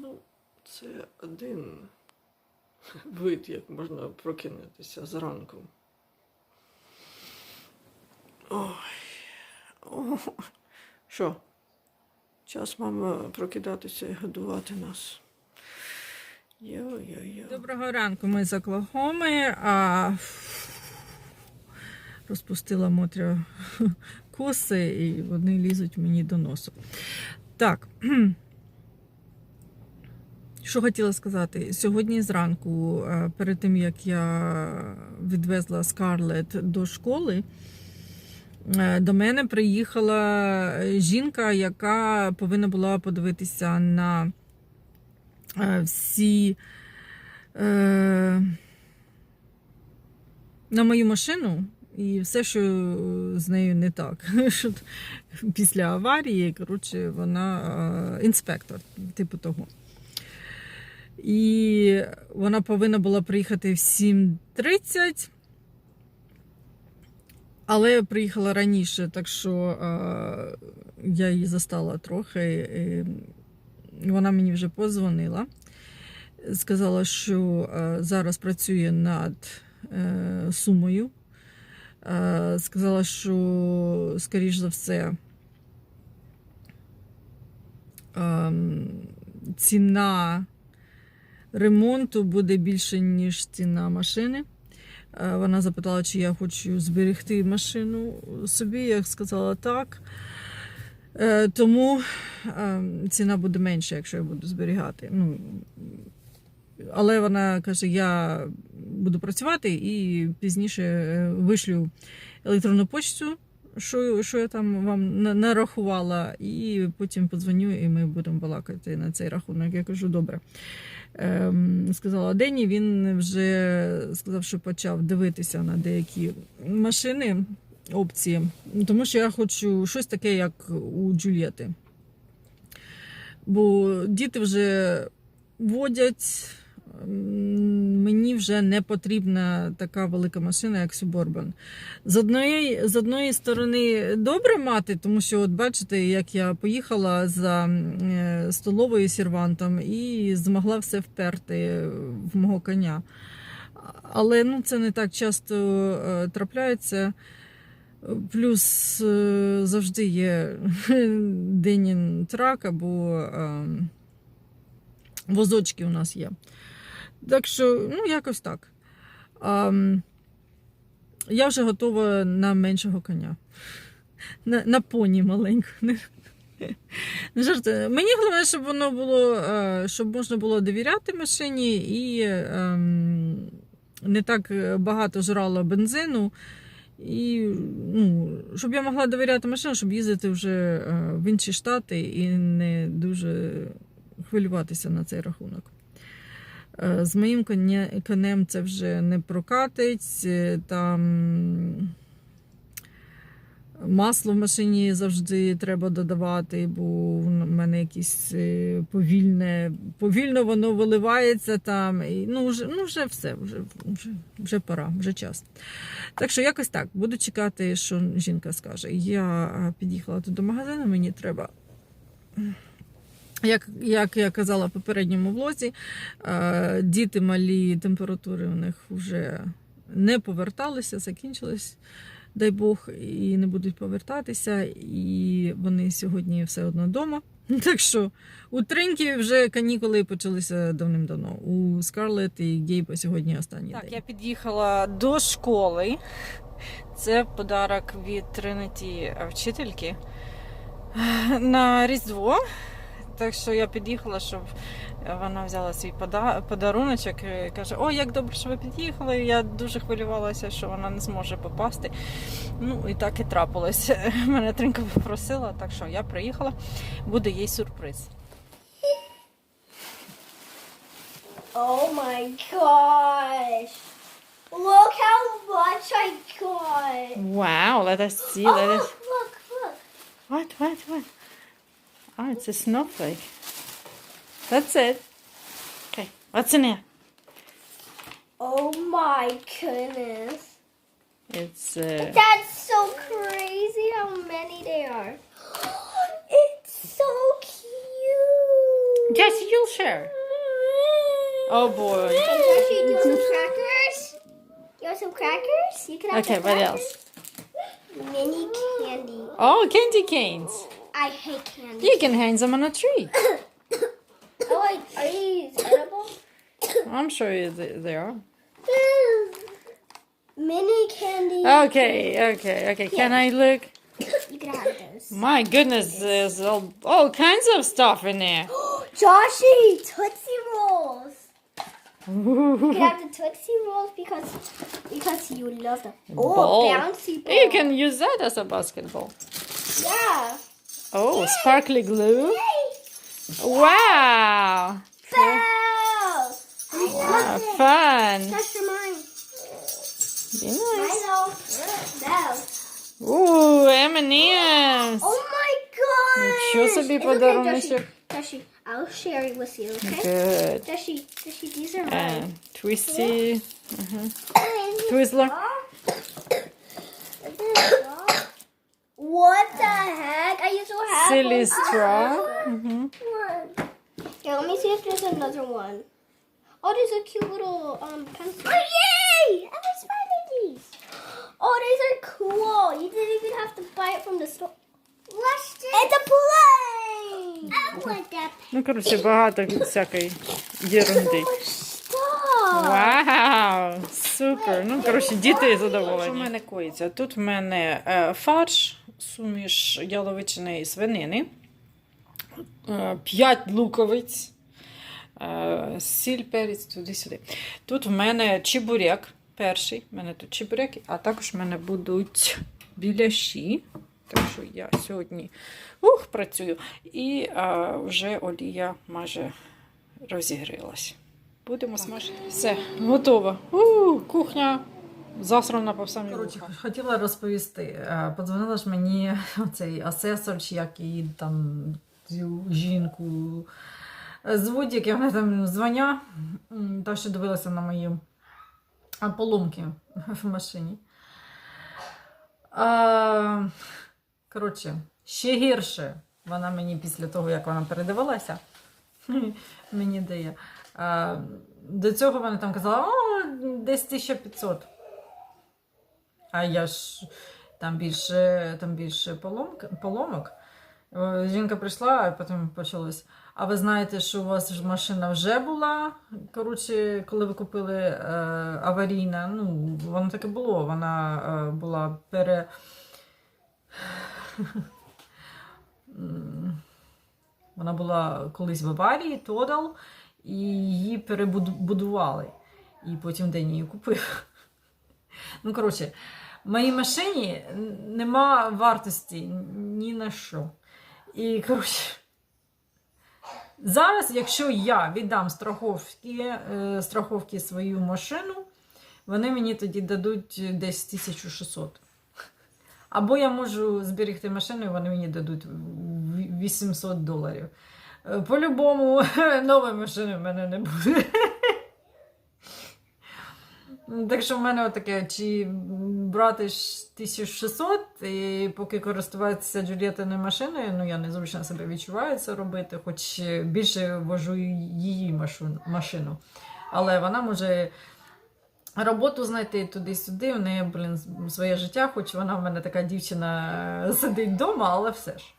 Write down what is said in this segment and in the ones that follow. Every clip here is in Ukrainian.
Ну, це один вид, як можна прокинутися зранку. Ой. О. Що? Час мама прокидатися і годувати нас. Йо-йо-йо. Доброго ранку, ми з Оклахоми, а розпустила Мотря коси і вони лізуть мені до носу. Так. Що хотіла сказати? Сьогодні зранку, е, перед тим як я відвезла Скарлет до школи, е, до мене приїхала жінка, яка повинна була подивитися на е, всі на мою машину і все, що з нею не так. Після аварії, коротше, вона інспектор, типу того. І вона повинна була приїхати в 7.30, але приїхала раніше, так що е, я її застала трохи. І вона мені вже позвонила. Сказала, що е, зараз працює над е, сумою. Е, сказала, що, скоріш за все, е, ціна ремонту буде більше, ніж ціна машини. Е, Вона запитала, чи я хочу зберегти машину собі. Я сказала так. Е, Тому е, ціна буде менша, якщо я буду зберігати. Ну, але вона каже: я буду працювати і пізніше вишлю електронну почту, що, що я там вам нарахувала, і потім подзвоню, і ми будемо балакати на цей рахунок. Я кажу, добре. Ем, сказала Дені, він вже сказав, що почав дивитися на деякі машини, опції, тому що я хочу щось таке, як у Джульєти. Бо діти вже водять. Мені вже не потрібна така велика машина, як Suburban. З одної, з одної сторони, добре мати, тому що, от бачите, як я поїхала за е, столовою сервантом і змогла все вперти в мого коня. Але ну, це не так часто е, трапляється. Плюс е, завжди є денін трак або е, возочки у нас є. Так що, ну, якось так. Ам, я вже готова на меншого коня. На, на поні маленьку. Не, не. Мені головне, щоб воно було, е, щоб можна було довіряти машині і ем, не так багато жрало бензину. І ну, щоб я могла довіряти машину, щоб їздити вже е, в інші штати і не дуже хвилюватися на цей рахунок. Е, З моїм конем це вже не прокатить. е, Там масло в машині завжди треба додавати, бо в мене якесь е, повільне, повільно воно виливається там. І, ну, вже, ну, вже все, вже, вже, вже пора, вже час. Так що якось так, буду чекати, що жінка скаже. Я під'їхала тут до магазину, мені треба. Як, як я казала в попередньому влозі, е, діти малі температури у них вже не поверталися, закінчились, дай Бог, і не будуть повертатися. І вони сьогодні все одно вдома. Так що у Триньки вже канікули почалися давним-давно. У Скарлет і Гейба сьогодні останній Так, день. я під'їхала до школи. Це подарок від Тринеті вчительки на Різдво. Так що я під'їхала, щоб вона взяла свій пода- подаруночок і каже: О, як добре, що ви під'їхали. Я дуже хвилювалася, що вона не зможе попасти. Ну і так і трапилось. Мене Тринка попросила, так що я приїхала, буде їй сюрприз. Oh my gosh. Look how much I got. Wow, let us see, Oh, let us. look, look, look. What, what, what? Oh, it's a snowflake. That's it. Okay, what's in here? Oh my goodness. It's uh, That's so crazy how many they are. it's so cute. Yes, you'll share. Oh boy. Josh, you want some crackers? You want some crackers? You can have Okay, some what crackers. else? Mini candy. Oh, candy canes. I hate candy. You can hang them on a tree. Oh, wait, are these edible? I'm sure you- they are. Mini candy. Okay, okay, okay. Can I look? You can have those. My goodness, there's all, all kinds of stuff in there. Joshy, Tootsie Rolls. You can have the Tootsie Rolls because because you love them. Oh, bouncy ball. You can use that as a basketball. Yeah. Oh, sparkly glue. Hey, Wow. bell. I Ah, love it. fun. That's for mine. Be nice. Milo. Bell. Ooh, M&M's. Oh my god. Нічого собі It's okay, подаруночок. Joshi. Joshi, I'll share it with you, okay? Good. Joshi, Joshi, these are And mine. twisty. And- Twizzler. What the heck? Straw. Mhm. One. Here, let me see if there's another one. Oh, there's a cute little um pencil. Oh yay! I was finding these. Oh, these are cool. You didn't even have to buy it from the store. What's this? It's a plane. I want that. Ну, коротше, багато всякої єрунди. Вау! Супер! Ну, коротше, діти задоволені. Що в мене коїться? Тут в мене е, фарш, суміш яловичини і свинини, е, п'ять луковиць, е, сіль, перець, туди-сюди. Тут в мене чебурек перший, в мене тут чебурек, а також в мене будуть біляші. Так що я сьогодні ух, працюю. І е, вже олія майже розігрілась. Будемо смажити. Все, готово. У, кухня засрана по самі Коротше, вуха. хотіла розповісти. Е, Подзвонила ж мені цей асесор, чи як її там цю жінку е, звуть, яке вона там дзвоня, та що дивилася на мої поломки в машині. А, коротше, ще гірше вона мені після того, як вона передивилася, мені дає. А, до цього вона там казала, о, десь 1500. А я ж там більше, там більше поломок. поломок. Е, Жінка прийшла, а потім почалось. А ви знаєте, що у вас ж машина вже була? Коротше, коли ви купили е, аварійна, ну, воно таке було. Вона е, була пере. Вона була колись в аварії, Тодал, і її перебудували. І потім день її купив. Ну, коротше, в моїй машині нема вартості ні на що. І, коротше, зараз, якщо я віддам страховки, е, страховки свою машину, вони мені тоді дадуть десь 1600. Або я можу зберегти машину, і вони мені дадуть 800 доларів. Е, По-любому, нової машини в мене не буде. Так що в мене таке, чи брати ж 1600, і поки користуватися Джулієтиною машиною, ну я незручно себе відчуваю це робити, хоч більше вожу її машину. машину. Але вона може роботу знайти туди-сюди, в неї, блін, своє життя, хоч вона в мене така дівчина е, сидить вдома, але все ж.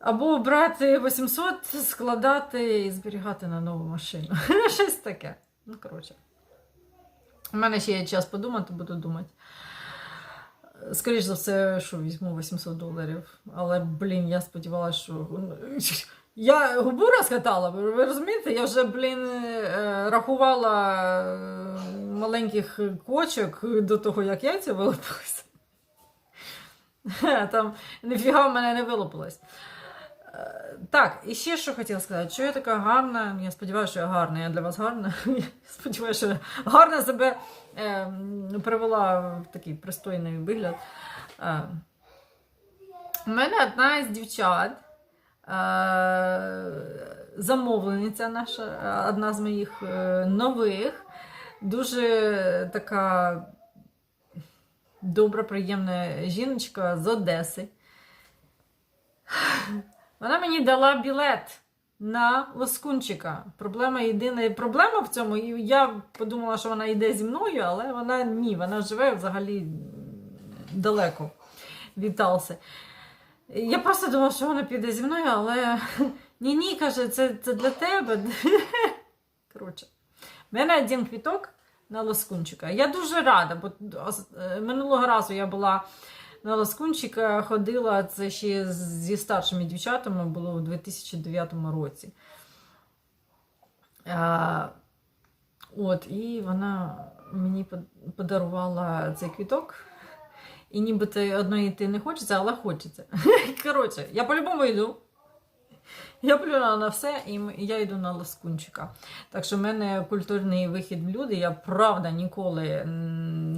Або брати 800, складати і зберігати на нову машину. Щось таке. Ну, коротше. У мене ще є час подумати, буду думати. Скоріше за все, що візьму 800 доларів. Але, блін, я сподівалася, що. Я губу розкатала, ви розумієте? Я вже, блін, е, рахувала е, маленьких кочок до того, як яйця вилупилися. Там ніфіга в мене не вилупилось. Так, і ще що хотіла сказати, що я така гарна. Я сподіваюся, що я гарна. Я для вас гарна. Я сподіваюся, що я гарно себе е, привела в такий пристойний вигляд. Е, у мене одна із дівчат, е, замовлениця наша, одна з моїх е, нових, дуже така добра, приємна жіночка з Одеси. Вона мені дала білет на лоскунчика. Проблема єдина. Проблема в цьому, я подумала, що вона йде зі мною, але вона ні, вона живе взагалі далеко від Талси. Я просто думала, що вона піде зі мною, але ні, ні, каже, це, це для тебе. Коротше, в мене один квіток на лоскунчика. Я дуже рада, бо е, минулого разу я була на ласкунчика ходила це ще зі старшими дівчатами, було у 2009 році. А, от, і вона мені подарувала цей квіток. І нібито одної йти не хочеться, але хочеться. Коротше, я по-любому йду. Я плюнула на все, і я йду на ласкунчика. Так що в мене культурний вихід в люди. Я правда ніколи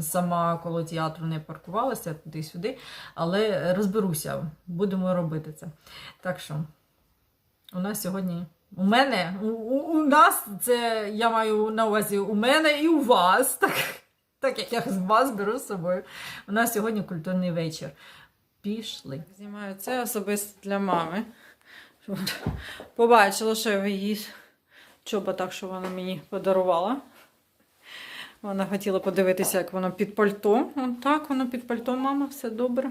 сама коло театру не паркувалася туди-сюди, але розберуся, будемо робити це. Так що у нас сьогодні. У мене, у, у, нас, це я маю на увазі у мене і у вас, так, так як я з вас беру з собою. У нас сьогодні культурний вечір. Пішли. Знімаю це особисто для мами. Побачила, що я її чоботах, що вона мені подарувала. Вона хотіла подивитися, як воно під пальто. Вон так, воно під пальто, мама, все добре.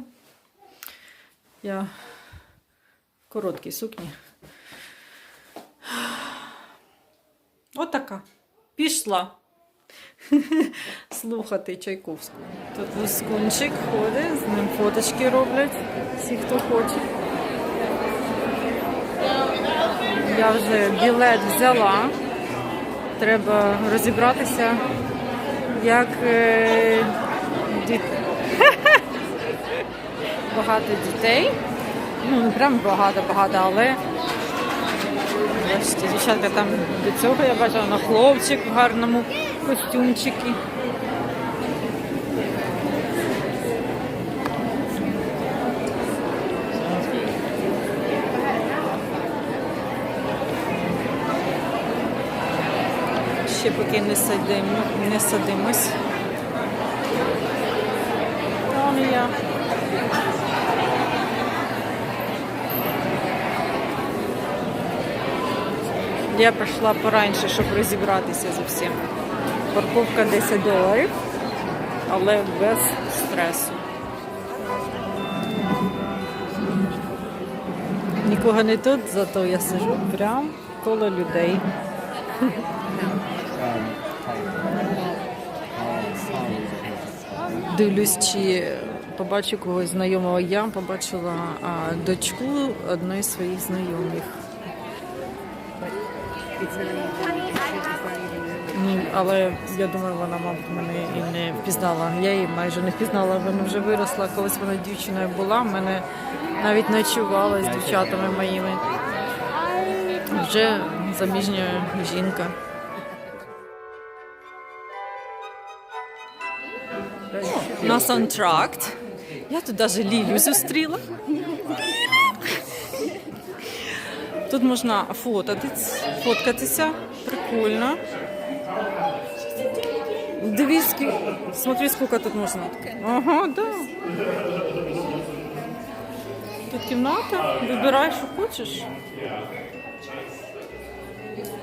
Я короткій сукні. Отака. Пішла. Слухати Чайковську. Тут Лускунчик ходить, з ним фоточки роблять. Всі, хто хоче. Я вже білет взяла. Треба розібратися, як е, діт... багато дітей. Ну, не прям багато-багато, але дівчатка там до цього я бачила на хлопчик в гарному костюмчикі. Ще поки не садимо, не садимось. Вон і я. Я прийшла пораньше, щоб розібратися з усім. Парковка 10 доларів, але без стресу. Нікого не тут, зато я сижу прямо коло людей. Дивлюсь, чи побачу когось знайомого. Я побачила дочку одної з своїх знайомих. Ні, але я думаю, вона, мабуть, мене і не впізнала. Я її майже не впізнала, вона вже виросла. Колись вона дівчиною була, мене навіть ночувала з дівчатами моїми. Вже заміжня жінка. У нас антракт. Я тут навіть Лілю зустріла. Тут можна фотатись, фоткатися. Прикольно. Дивись, ски- смотри, сколько тут можна. Ага, да. Тут кімната, вибирай, що хочеш.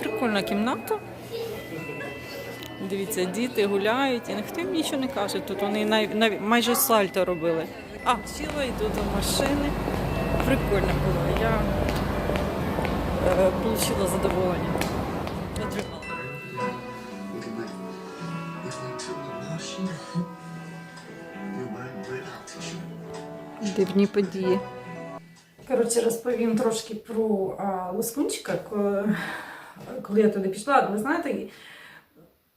Прикольна кімната. Дивіться, діти гуляють, і ніхто їм нічого не каже. Тут вони нав... нав... майже сальто робили. А, сіла йду до машини. Прикольно було. Я е, отримала задоволення. Отримала. Дивні події. Коротше, розповім трошки про а, Лоскунчика. Ко- Коли я туди пішла, ви знаєте,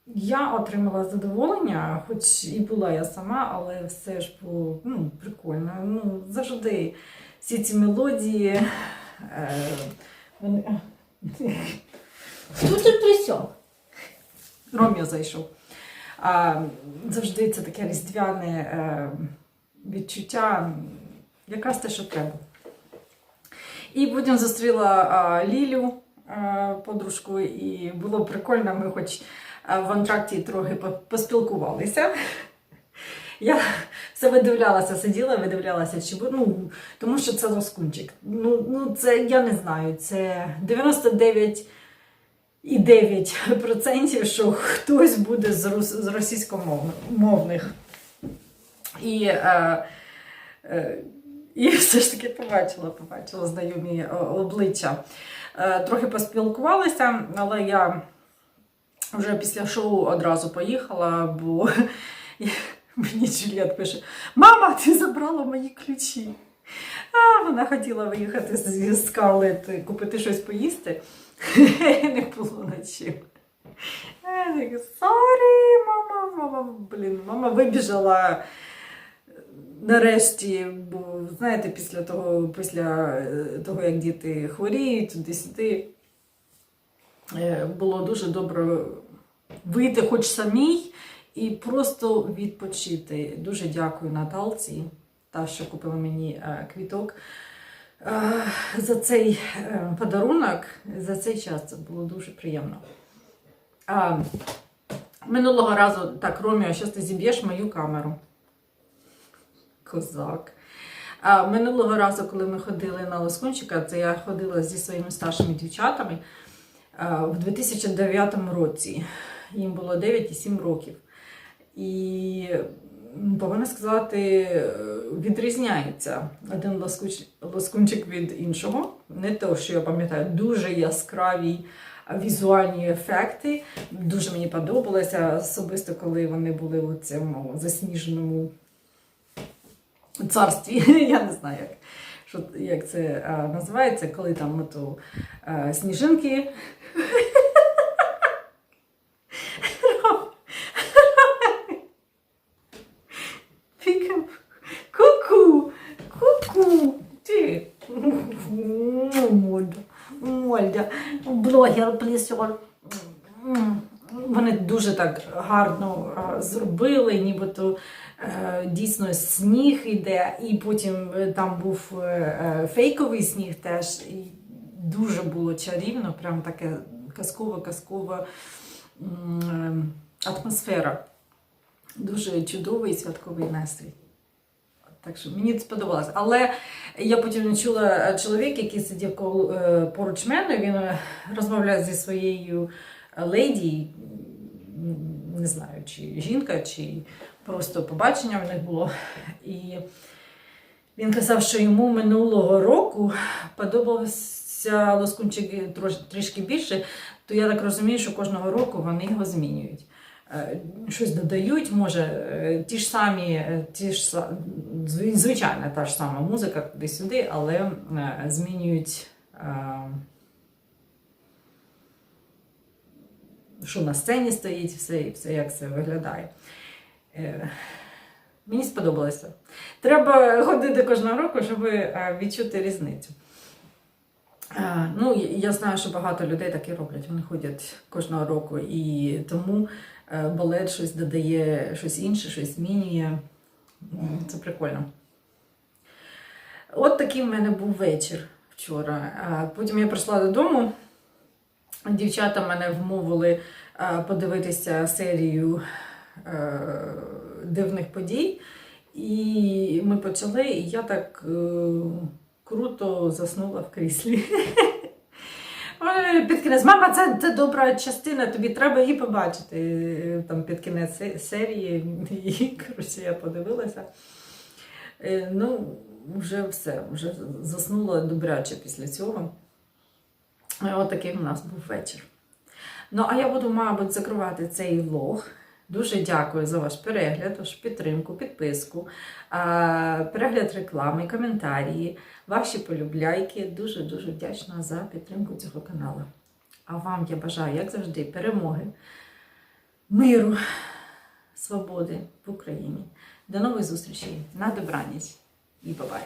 я отримала задоволення, хоч і була я сама, але все ж було ну, прикольно. Ну, завжди всі ці мелодії. Е, вони... Хто тут присяг? Ром'я зайшов. А, завжди це таке різдвяне е, відчуття, якраз те, що треба. І потім зустріла а, Лілю, а, подружку, і було прикольно, ми хоч в антракті трохи по- поспілкувалися. Я все видивлялася, сиділа, видивлялася, чи ну, тому що це лоскунчик. Ну, ну це я не знаю, це 99,9%, що хтось буде з, російськомовних. І, е, е, і все ж таки побачила, побачила знайомі е, обличчя. Е, трохи поспілкувалися, але я вже після шоу одразу поїхала, бо мені Джуліет пише: Мама, ти забрала мої ключі. А вона хотіла виїхати зі Скарлет купити щось поїсти. Не було на чим. Сорі, мама, мама, блін, мама вибіжала нарешті, бо знаєте, після того, після е, того, як діти хворіють, туди-сюди, е, було дуже добре вийти хоч самій і просто відпочити. Дуже дякую Наталці, та, що купила мені е, квіток. е, За цей е, подарунок, за цей час це було дуже приємно. Минулого разу, так, Роміо, зараз ти зіб'єш мою камеру. Козак. Минулого разу, коли ми ходили на Лоскунчика, це я ходила зі своїми старшими дівчатами в 2009 році. Їм було 9 і 7 років. І повинна сказати, е, відрізняється один лоскунчик від іншого. Не те, що я пам'ятаю, дуже яскраві візуальні ефекти. Дуже мені подобалося, особисто коли вони були у цьому засніженому царстві. Я не знаю, як, що, як це називається, коли там сніжинки. Блогер, плісьор. Вони дуже так гарно зробили, нібито е, дійсно сніг іде, і потім е, там був е, е, фейковий сніг теж. І дуже було чарівно, прям таке казково-казкова е, атмосфера. Дуже чудовий святковий настрій. Так що мені сподобалось. Але я потім чула е, чоловік, який сидів е, поруч мене, він е, розмовляв зі своєю леді, не знаю, чи жінка, чи просто побачення в них було. І він казав, що йому минулого року подобався лоскунчик трішки більше, то я так розумію, що кожного року вони його змінюють. Е, Щось додають, може, е, ті ж самі, е, ті ж, са- зв- звичайно, та ж сама музика туди-сюди, але змінюють, що на сцені стоїть, все, і все як це виглядає. Мені сподобалося. Треба ходити кожного року, щоб відчути різницю. Ну, я- знаю, що багато людей так і роблять. Вони ходять кожного року, і тому балет щось додає, щось інше, щось змінює. Це прикольно. От такий в мене був вечір вчора. Потім я прийшла додому. Дівчата мене вмовили е, подивитися серію е, дивних подій. І ми почали, і я так е, круто заснула в кріслі. Е, Під кінець, мама, це, це добра частина, тобі треба її побачити. Е, Там під кінець серії. І коротше, я подивилася. Е, Ну, вже все, вже заснула добряче після цього. Отакий От у нас був вечір. Ну, а я буду, мабуть, закривати цей влог. Дуже дякую за ваш перегляд, вашу підтримку, підписку, перегляд реклами, коментарі, ваші полюбляйки. Дуже-дуже вдячна за підтримку цього каналу. А вам я бажаю, як завжди, перемоги, миру, свободи в Україні. До нових зустрічей. На добраніч і бабай!